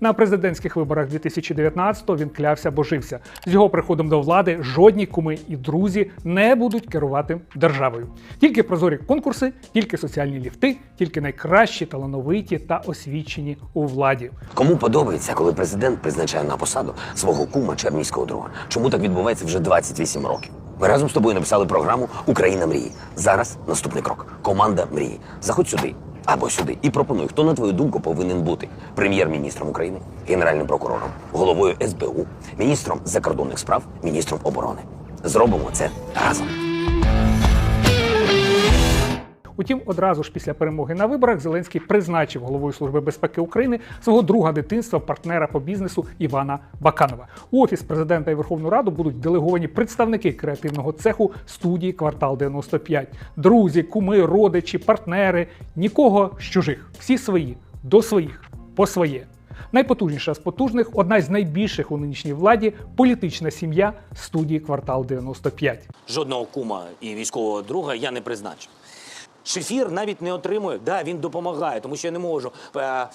На президентських виборах 2019-го він клявся божився. З його приходом до влади жодні куми і друзі не будуть керувати державою. Тільки прозорі конкурси, тільки соціальні ліфти, тільки найкращі, талановиті та освічені у владі. Кому подобається, коли президент призначає на посаду свого кума чи армійського друга? Чому так відбувається вже 28 років? Ми разом з тобою написали програму Україна мрії. Зараз наступний крок. Команда мрії. Заходь сюди або сюди і пропонуй, хто на твою думку повинен бути прем'єр-міністром України, генеральним прокурором, головою СБУ, міністром закордонних справ, міністром оборони. Зробимо це разом. Утім, одразу ж після перемоги на виборах Зеленський призначив головою Служби безпеки України свого друга дитинства, партнера по бізнесу Івана Баканова. У офіс президента і Верховну Раду будуть делеговані представники креативного цеху студії Квартал 95. Друзі, куми, родичі, партнери, нікого з чужих, всі свої, до своїх, по своє. Найпотужніша з потужних, одна з найбільших у нинішній владі політична сім'я студії Квартал 95. Жодного кума і військового друга я не призначив. Шефір навіть не отримує. Да, він допомагає, тому що я не можу е, е,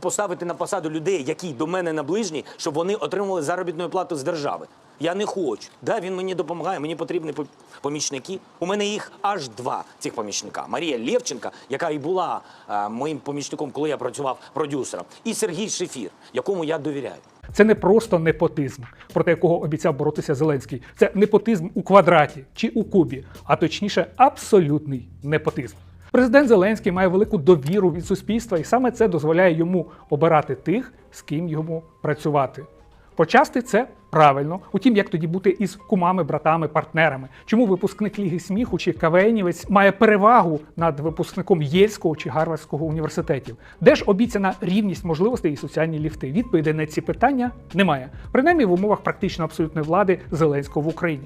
поставити на посаду людей, які до мене наближені, щоб вони отримували заробітну плату з держави. Я не хочу. Да, він мені допомагає. Мені потрібні помічники. У мене їх аж два цих помічника. Марія Лєвченка, яка і була е, моїм помічником, коли я працював продюсером, і Сергій Шефір, якому я довіряю. Це не просто непотизм, проти якого обіцяв боротися Зеленський. Це непотизм у квадраті чи у кубі, а точніше, абсолютний непотизм. Президент Зеленський має велику довіру від суспільства, і саме це дозволяє йому обирати тих, з ким йому працювати. Почасти це правильно. Утім, як тоді бути із кумами, братами, партнерами? Чому випускник Ліги сміху чи Кавенівець має перевагу над випускником Єльського чи Гарвардського університетів? Де ж обіцяна рівність можливостей і соціальні ліфти? Відповідей на ці питання немає, принаймні в умовах практично абсолютної влади Зеленського в Україні.